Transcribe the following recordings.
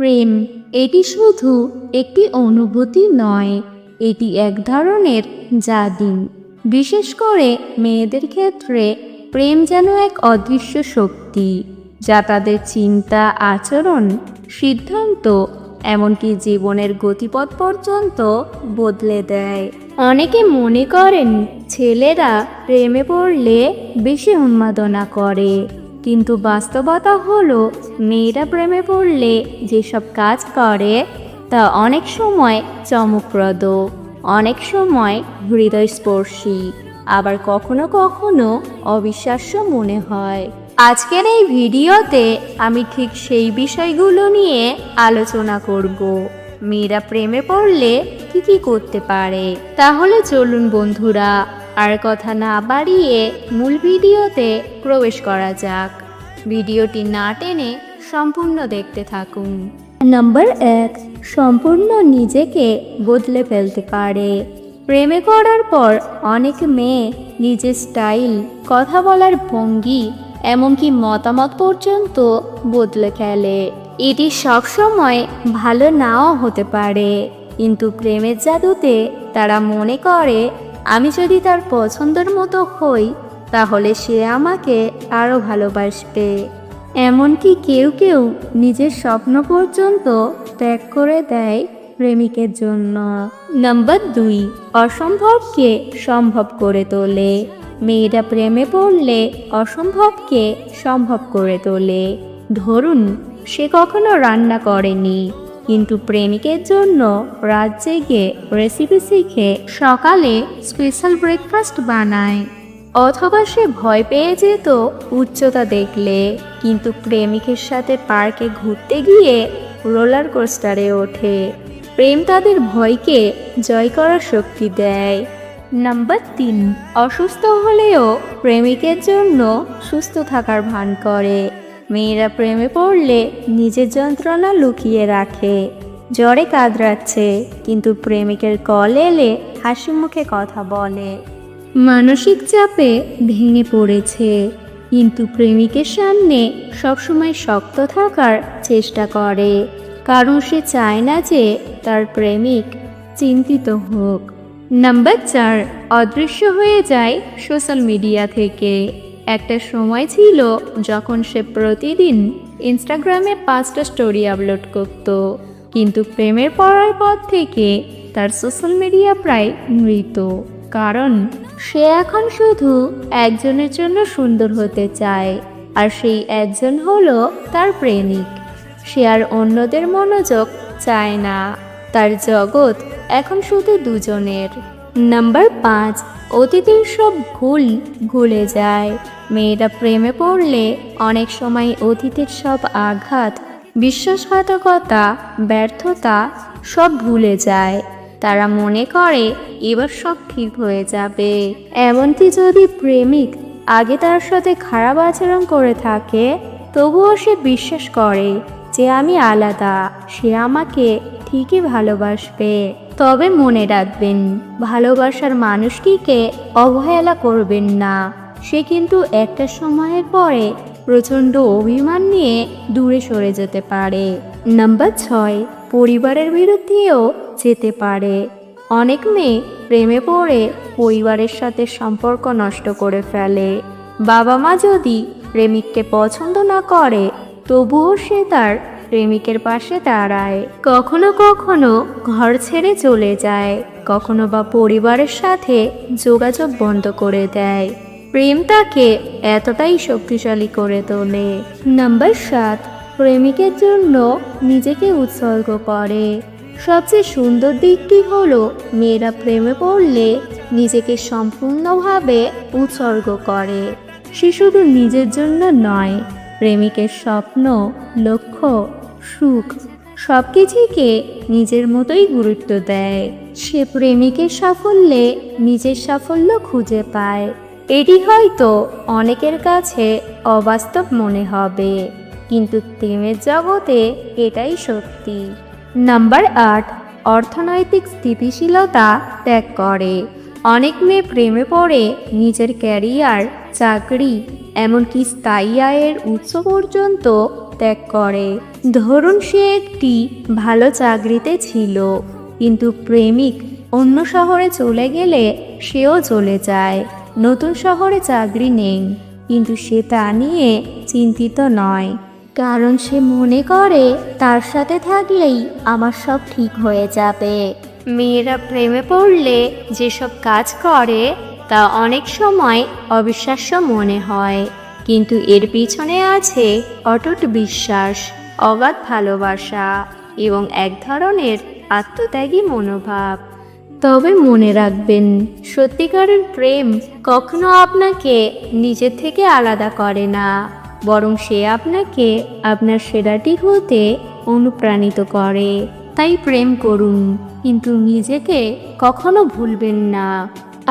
প্রেম, এটি শুধু একটি অনুভূতি নয়, এটি এক ধরনের জাদু। বিশেষ করে মেয়েদের ক্ষেত্রে প্রেম যেন এক অদৃশ্য শক্তি, যা তাদের চিন্তা, আচরণ, সিদ্ধান্ত, এমনকি জীবনের গতিপথ পর্যন্ত বদলে দেয়। অনেকে মনে করেন, ছেলেরা প্রেমে পড়লে বেশি উন্মাদনা করে। কিন্তু বাস্তবতা হলো, মেয়েরা প্রেমে পড়লে যেসব কাজ করে, তা অনেক সময় চমকপ্রদ, অনেক সময় হৃদয়স্পর্শী, আবার কখনো কখনো অবিশ্বাস্য মনে হয়। আজকের এই ভিডিওতে আমি ঠিক সেই বিষয়গুলো নিয়ে আলোচনা করব। মেয়েরা প্রেমে পড়লে কি কি করতে পারে? তাহলে চলুন বন্ধুরা আর কথা না বাড়িয়ে মূল ভিডিওতে প্রবেশ করা যাক। ভিডিওটি না টেনে সম্পূর্ণ দেখতে থাকুন। নাম্বার এক, সম্পূর্ণ নিজেকে বদলে ফেলতে পারে। প্রেমে করার পর অনেক মেয়ে নিজের স্টাইল, কথা বলার ভঙ্গি, এমনকি মতামত পর্যন্ত বদলে ফেলে। এটি সবসময় ভালো নাও হতে পারে, কিন্তু প্রেমের জাদুতে তারা মনে করে আমি যদি তার পছন্দের মতো হই, তাহলে সে আমাকে আরও ভালোবাসবে। এমনকি কেউ কেউ নিজের স্বপ্ন পর্যন্ত ত্যাগ করে দেয় প্রেমিকের জন্য। নাম্বার দুই, অসম্ভবকে সম্ভব করে তোলে। মেয়েরা প্রেমে পড়লে অসম্ভবকে সম্ভব করে তোলে। ধরুন, সে কখনো রান্না করেনি। কিন্তু প্রেমিকের জন্য রাত জেগে রেসিপি শিখে সকালে স্পেশাল ব্রেকফাস্ট বানায়। অথবা সে ভয় পেয়ে যেত উচ্চতা দেখলে। কিন্তু প্রেমিকের সাথে পার্কে ঘুরতে গিয়ে রোলার কোস্টারে ওঠে। প্রেম তাদের ভয়কে জয় করার শক্তি দেয়। নাম্বার তিন, অসুস্থ হলেও প্রেমিকের জন্য সুস্থ থাকার ভান করে। মেয়েরা প্রেমে পড়লে নিজের যন্ত্রণা লুকিয়ে রাখে। জ্বরে কাঁদরাচ্ছে কিন্তু প্রেমিকের কল এলে হাসি মুখে কথা বলে। মানসিক চাপে ভেঙে পড়েছে, কিন্তু প্রেমিকের সামনে সবসময় শক্ত থাকার চেষ্টা করে। কারণ সে চায় না যে তার প্রেমিক চিন্তিত হোক। নাম্বার চার, অদৃশ্য হয়ে যায় সোশ্যাল মিডিয়া থেকে। একটা সময় ছিল যখন সে প্রতিদিন ইনস্টাগ্রামে পাঁচটা স্টোরি আপলোড করত। কিন্তু প্রেমের পড়ার পর থেকে তার সোশ্যাল মিডিয়া প্রায় মৃত। কারণ সে এখন শুধু একজনের জন্য সুন্দর হতে চায়, আর সেই একজন হলো তার প্রেমিক। সে আর অন্যদের মনোযোগ চায় না। তার জগৎ এখন শুধু দুজনের। নাম্বার পাঁচ অতীতের সব ভুল ভুলে যায়। মেয়েরা প্রেমে পড়লে অনেক সময় অতীতের সব আঘাত, বিশ্বাসঘাতকতা, ব্যর্থতা সব ভুলে যায়। তারা মনে করে এবার সব ঠিক হয়ে যাবে। এমনকি যদি প্রেমিক আগে তার সাথে খারাপ আচরণ করে থাকে, তবুও সে বিশ্বাস করে যে আমি আলাদা, সে আমাকে ঠিকই ভালোবাসবে। তবে মনে রাখবেন, ভালোবাসার মানুষটিকে অবহেলা করবেন না। সে কিন্তু একটা সময়ের পরে প্রচণ্ড অভিমান নিয়ে দূরে সরে যেতে পারে। নাম্বার ছয়, পরিবারের বিরুদ্ধেও যেতে পারে। অনেক মেয়ে প্রেমে পড়ে পরিবারের সাথে সম্পর্ক নষ্ট করে ফেলে। বাবা মা যদি প্রেমিককে পছন্দ না করে, তবুও সে তার প্রেমিকের পাশে দাঁড়ায়। কখনো কখনো ঘর ছেড়ে চলে যায়। কখনো বা পরিবারের সাথে যোগাযোগ বন্ধ করে দেয়। প্রেম তাকে এতটাই শক্তিশালী করে তোলে। নাম্বার সাত, প্রেমিকের জন্য নিজেকে উৎসর্গ করে। সবচেয়ে সুন্দর দিকটি হলো, মেয়েরা প্রেমে পড়লে নিজেকে সম্পূর্ণভাবে উৎসর্গ করে। সে শুধু নিজের জন্য নয়, প্রেমিকের স্বপ্ন, লক্ষ্য সুখ সব কিছুকে নিজের মতোই গুরুত্ব দেয়। সে প্রেমিকের সাফল্যে নিজের সাফল্য খুঁজে পায়। এটি হয়তো অনেকের কাছে অবাস্তব মনে হবে, কিন্তু প্রেমের জগতে এটাই সত্যি। নাম্বার আট, অর্থনৈতিক স্থিতিশীলতা ত্যাগ করে। অনেক মেয়ে প্রেমে পড়ে নিজের ক্যারিয়ার, চাকরি, এমনকি স্থায়ী আয়ের উৎস পর্যন্ত ত্যাগ করে। ধরুন সে একটি ভালো চাকরিতে ছিল, কিন্তু প্রেমিক অন্য শহরে চলে গেলে সেও চলে যায়। নতুন শহরে চাকরি নেই, কিন্তু সে তা নিয়ে চিন্তিত নয়। কারণ সে মনে করে, তার সাথে থাকলেই আমার সব ঠিক হয়ে যাবে। মেয়েরা প্রেমে পড়লে যেসব কাজ করে, তা অনেক সময় অবিশ্বাস্য মনে হয়। কিন্তু এর পিছনে আছে অটুট বিশ্বাস, অগাধ ভালোবাসা এবং এক ধরনের আত্মত্যাগী মনোভাব। তবে মনে রাখবেন, সত্যিকারের প্রেম কখনো আপনাকে নিজের থেকে আলাদা করে না, বরং সে আপনাকে আপনার সেরাটি হতে অনুপ্রাণিত করে। তাই প্রেম করুন, কিন্তু নিজেকে কখনো ভুলবেন না।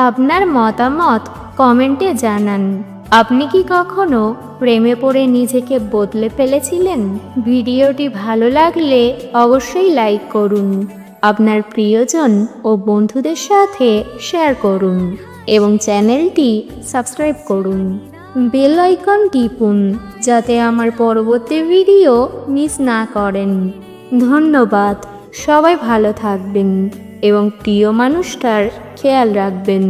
আপনার মতামত কমেন্টে জানান। আপনি কি কখনো প্রেমে পড়ে নিজেকে বদলে ফেলেছিলেন? ভিডিওটি ভালো লাগলে অবশ্যই লাইক করুন, আপনার প্রিয়জন ও বন্ধুদের সাথে শেয়ার করুন এবং চ্যানেলটি সাবস্ক্রাইব করুন। বেল আইকন টিপুন যাতে আমার পরবর্তী ভিডিও মিস না করেন। ধন্যবাদ, সবাই ভালো থাকবেন এবং প্রিয় মানুষটার খেয়াল রাখবেন।